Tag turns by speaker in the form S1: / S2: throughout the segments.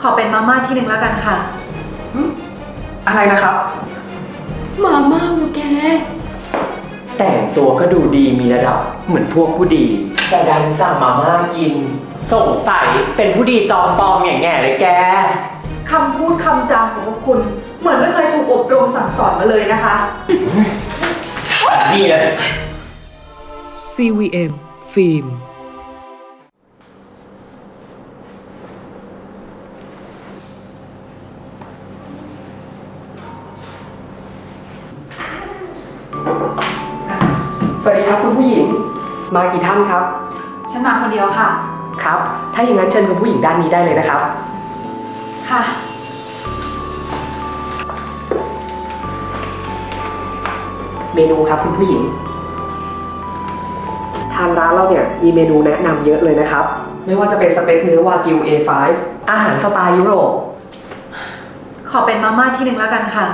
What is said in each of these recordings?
S1: ขอเป็นมาม่าที่หนึ่งแล้วกันค่ะ
S2: อะไรนะครับ
S3: มาม่าวะแก
S2: แต่งตัวก็ดูดีมีระดับเหมือนพวกผู้ดี แต่ดันสั่งมาม่ากิน สงสัยเป็นผู้ดีจอมปลอมแง่ๆเลยแก
S1: คำพูดคำจาของพวกคุณ เหมือนไม่เคยถูกอบรมสั่งสอนมาเลยนะคะ
S2: นี่เลย
S4: CVM ฟิล์ม
S2: สวัสดีครับคุณผู้หญิง มากี่ท่านครับ
S1: ฉันมาคนเดียวค่ะ
S2: ครับ ถ้าอย่างนั้นเชิญคุณผู้หญิงด้านนี้ได้เลยนะครับ
S1: ค่ะ
S2: เมนูครับคุณผู้หญิง ทางร้านเราเนี่ยมีเมนูแนะนำเยอะเลยนะครับ ไม่ว่าจะเป็นสเต็กเนื้อวากิว A5 อาหารสไตล์ยุโรป
S1: ขอเป็นมาม่าที่หนึ่งแล้วกันค่ะ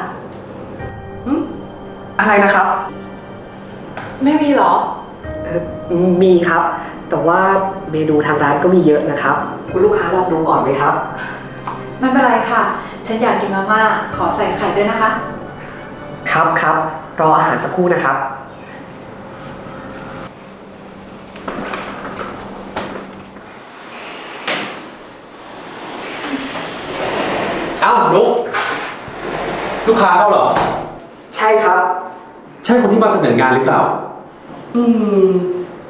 S2: หึอะไรนะครับ
S1: ไม่มีเหรอ
S2: เอ่อมีครับ แต่ว่าเมนูทางร้านก็มีเยอะนะครับ คุณลูกค้าลองดูก่อนไหมครับ
S1: ไม่เป็นไรค่ะ ฉันอยากกินมาม่า ขอใส่ไข่ด้วยนะคะ
S2: ครับครับรออาหารสักครู่นะครับ
S5: เอ้านุกลูกค้าเขาเหรอ
S2: ใช่ครับ
S5: ใช่คนที่มาเสนองานหรือเปล่า
S2: อืม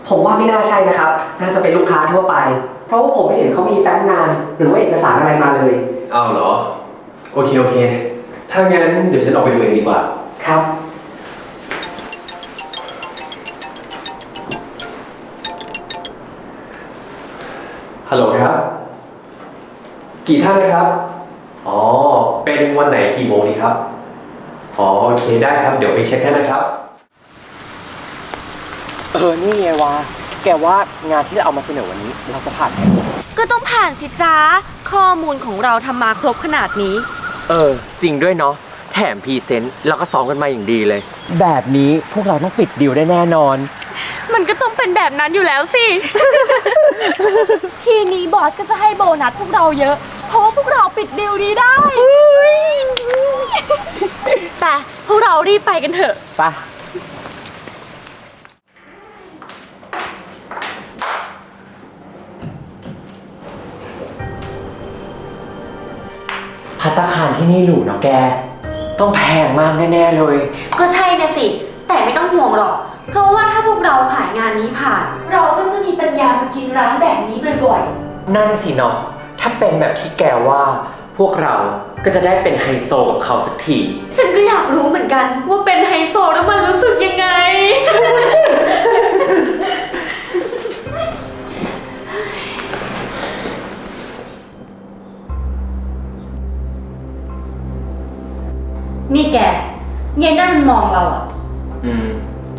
S2: ผมว่าไม่น่าใช่นะครับ น่าจะเป็นลูกค้าทั่วไป เพราะว่าผมไม่เห็นเขามีแฟ้มงาน หรือว่าเอกสารอะไรมาเลย
S5: เอ้าเหรอ โอเค โอเค ถ้างั้นเดี๋ยวฉันออกไปดูเองดีกว่า
S2: ครับ
S5: ฮัลโหลครับ กี่ท่านนะครับ อ๋อ เป็นวันไหนกี่โมงดีครับ อ๋อ โอเคได้ครับ เดี๋ยวไปเช็คให้นะครับ
S2: เออ นี่ไงวะ แกว่างานที่เราเอามาเสนอวันนี้ เราจะผ่านไหม
S3: ก็ต้องผ่านสิจ้าข้อมูลของเราทำมาครบขนาดนี้
S6: เออ จริงด้วยเนาะ แถมพรีเซนต์แล้วก็ซ้อมกันมาอย่างดีเลย
S2: แบบนี้พวกเราต้องปิดดีลได้แน่นอน
S3: มันก็ต้องเป็นแบบนั้นอยู่แล้วสิ ทีนี้บอสก็จะให้โบนัสพวกเราเยอะ เพราะว่าพวกเราปิดดีลนี้ได้แต่พวกเรารีบไปกันเถอะ
S2: ไป ที่นี่หรูเนาะแก ต้องแพงมากแน่ๆเลย
S3: ก็ใช่นะสิ แต่ไม่ต้องห่วงหรอก เพราะว่าถ้าพวกเราขายงานนี้ผ่าน เราก็จะมีปัญญามากินร้านแบบนี้บ่อย
S6: นั่นสิเนาะถ้าเป็นแบบที่แกว่า พวกเราก็จะได้เป็นไฮโซกับเขาสักที
S3: ๆ ฉันก็อยากรู้เหมือนกันว่าเป็น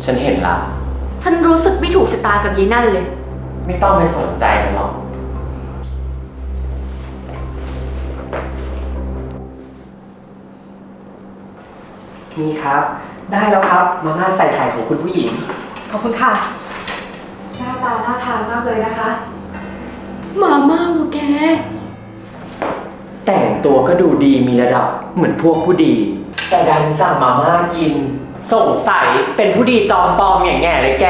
S6: ฉันเห็นละ
S3: ฉันรู้สึกไม่ถูกชะตากับเยนั่นเลย
S6: ไม่ต้องไปสนใจมันหรอก
S2: นี่ครับ ได้แล้วครับมาม่าใส่ไข่ของคุณผู้หญิง
S1: ขอบคุณค่ะ หน้าตาน่าทานมากเลยนะคะ
S3: มาม่าวะแก
S2: แต่งตัวก็ดูดีมีระดับเหมือนพวกผู้ดี แต่ดันสั่งมาม่ากิน สงสัยเป็นผู้ดีจอมปลอมแง่ๆเลยแก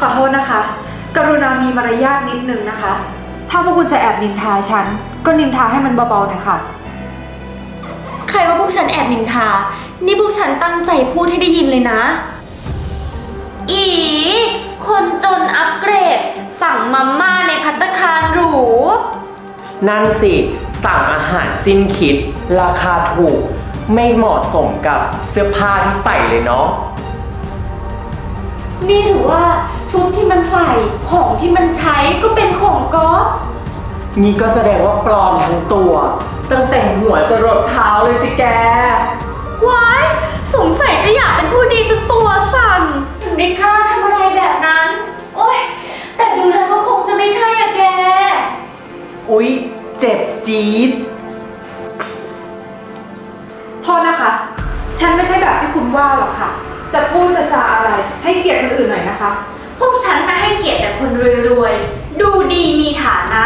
S1: ขอโทษนะคะ กรุณามีมารยาทนิดนึงนะคะ ถ้าพวกคุณจะแอบนินทาฉัน ก็นินทาให้มันเบาๆหน่อยค่ะ
S3: ใครว่าพวกฉันแอบนินทา นี่พวกฉันตั้งใจพูดให้ได้ยินเลยนะ อี คนจนอัปเกรด สั่งมาม่าในพัตตาคารหรู
S2: นั่นสิ สั่งอาหารสิ้นคิด ราคาถูก ไม่เหมาะสมกับเสื้อผ้าที่ใส่เลยเนาะ
S3: นี่ถือว่าชุดที่มันใส่ของที่มันใช้ก็เป็นของก๊อฟ
S2: นี่ก็แสดงว่าปลอมทั้งตัว ตั้งแต่หัวจะรดเท้าเลยสิแก
S3: ว้ายสงสัยจะอยากเป็นผู้ดีจนตัวสั่น ถึงได้กล้าทำอะไรแบบนั้น โอ๊ย แต่ดูแล้วก็คงจะไม่ใช่อะแก
S2: อุ๊ย เจ็บจี๊ด
S1: แบบที่คุณว่าหรอกค่ะ แต่พูดจะจาอะไรให้เกียรติคนอื่นหน่อยนะคะ
S3: พวกฉันน่ะให้เกียรติแต่คนรวยๆ ดูดีมีฐานะ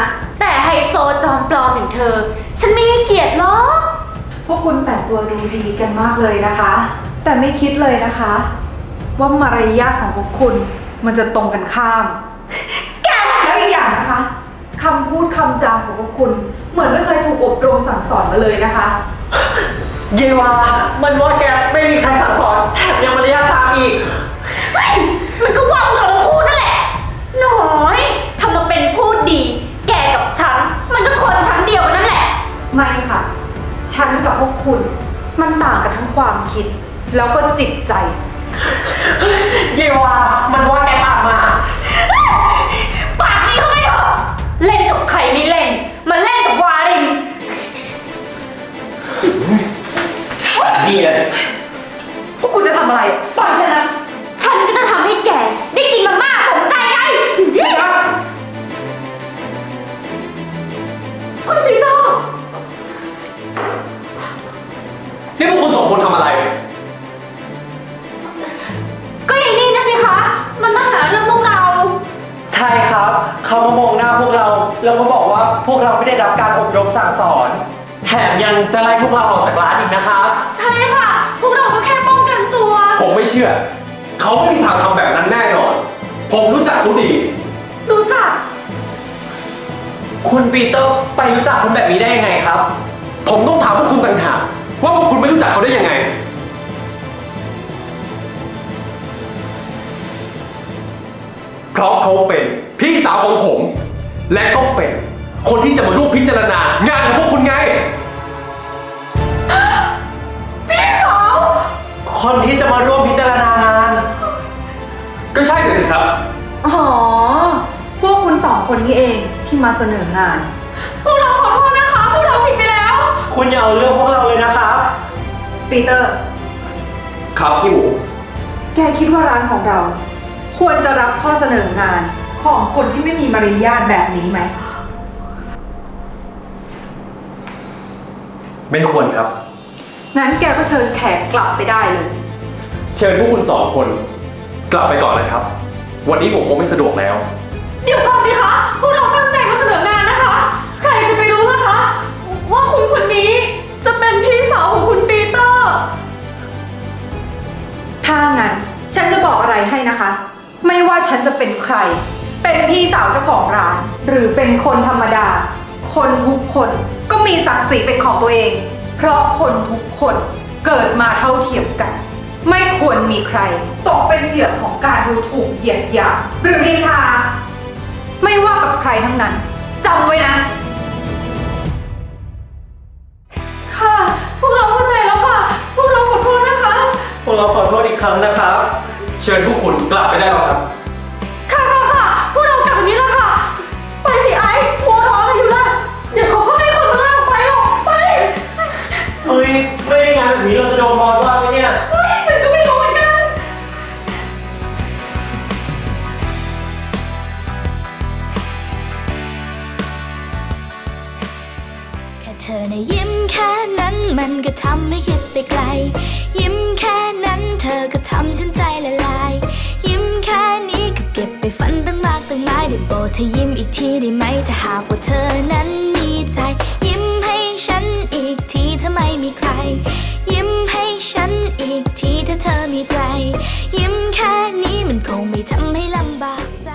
S3: ปลอมอย่างเธอ ฉันไม่ให้เกียรติหรอก
S1: พวกคุณแต่งตัวดูดีกันมากเลยนะคะ แต่ไม่คิดเลยนะคะ ว่ามารยาทของพวกคุณมันจะตรงกันข้าม แกแล้วอีกอย่างนะคะคำพูดคำจาของพวกคุณ เหมือนไม่เคยถูกอบรมสั่งสอนมาเลยนะคะ
S2: เยวามันว่าแกไม่มีใครสั่งสอนแถมยังมารยาทซามอีก
S3: มันก็ว่าพวกเราทั้งคู่นั่นแหละ น้อยทำมาเป็นพูดดี แกกับฉัน มันก็คนชั้นเดียวกันนั่นแหละ
S1: ไม่ค่ะ ฉันกับพวกคุณ มันต่างกันทั้งความคิด แล้วก็จิตใจ
S2: เยวามันว่าแกปากมา
S3: ปากนี้เขาไม่เถอะเล่นกับใครไม่เล่น มันเล่นกับวาริน
S2: นี่เลย
S1: พวกคุณจะทำอะไร ปล่อยฉันนะ
S3: ฉันก็จะทำให้แกได้กินมาม่าสมใจไงคุณปีเตอร์
S5: นี่พวกคุณสองคนทำอะไร
S3: ก็อย่างนี้นะสิคะ มันมาหาเรื่องพวกเรา
S2: ใช่ครับ เขามามองหน้าพวกเรา แล้วมาบอกว่าพวกเราไม่ได้รับการอบรมสั่งสอน แถมยังจะไล่พวกเราออกจากร้านอีกนะครับ
S3: ใช่ค่ะ พวกเราก็แค่ป้องกันตัว
S5: ผมไม่เชื่อ เขาไม่มีทางทำแบบนั้นแน่นอน ผมรู้จักเขาดี
S3: รู้จัก
S2: คุณปีเตอร์ไปรู้จักคนแบบนี้ได้ยังไงครับ
S5: ผมต้องถามพวกคุณต่างหากว่าพวกคุณไม่รู้จักเขาได้ยังไง เพราะเขาเป็นพี่สาวของผม และก็เป็นคนที่จะมาร่วมพิจารณางานของพวกคุณไง
S2: คนที่จะมาร่วมพิจารณางาน
S5: ก็ใช่เลยสิครับ
S1: อ๋อ พวกคุณสองคนนี้เองที่มาเสนองาน
S3: พวกเราขอโทษนะคะ พวกเราผิดไปแล้ว
S2: คุณอย่าเอาเรื่องพวกเราเลยนะครับ
S1: ปีเตอร์
S5: ครับพี่หมู
S1: แกคิดว่าร้านของเรา ควรจะรับข้อเสนองานของคนที่ไม่มีมารยาทแบบนี้ไหม
S5: ไม่ควรครับ
S1: งั้นแกก็เชิญแขกกลับไปได้เลย
S5: เชิญพวกคุณสองคน กลับไปก่อนนะครับ วันนี้ผมคงไม่สะดวกแล้ว
S3: เดี๋ยวก่อนสิคะพวกเราตั้งใจมาเสนองานนะคะ ใครจะไปรู้ล่ะคะ ว่าคุณคนนี้จะเป็นพี่สาวของคุณปีเตอร์
S1: ถ้างั้นฉันจะบอกอะไรให้นะคะ ไม่ว่าฉันจะเป็นใคร เป็นพี่สาวเจ้าของร้าน หรือเป็นคนธรรมดา คนทุกคนก็มีศักดิ์ศรีเป็นของตัวเอง เพราะคนทุกคนเกิดมาเท่าเทียมกัน ไม่ควรมีใครตกเป็นเหยื่อของการดูถูกเหยียดหยามหรือนินทา ไม่ว่ากับใครทั้งนั้นจำไว้นะ
S3: ค่ะ พวกเราเข้าใจแล้วค่ะ พวกเราขอโทษนะคะ
S2: พวกเราขอโทษอีกครั้งนะครับ
S5: เชิญพวกคุณกลับไปได้แล้วครั
S2: บ นี้เราจะโดนบอลว่าไหมเนี่ย
S3: เฮ้ยฉันก็ไม่รู้เหมือนกัน
S4: แค่เธอในะยิ้มแค่นั้นมันก็ทำให้คิดไปไกล ยิ้มแค่นั้นเธอก็ทำฉันใจละลาย ยิ้มแค่นี้ก็เก็บไปฝันตั้งมากตั้งหลายได้โปรดเธอยิ้มอีกทีได้ไหมถ้าหากว่าเธอนั้นมีใจ ยิ้มให้ฉันอีกทีถ้าไม่มีใคร ยิ้มให้ฉันอีกทีถ้าเธอมีใจ ยิ้มแค่นี้มันคงไม่ทำให้ลำบากใจ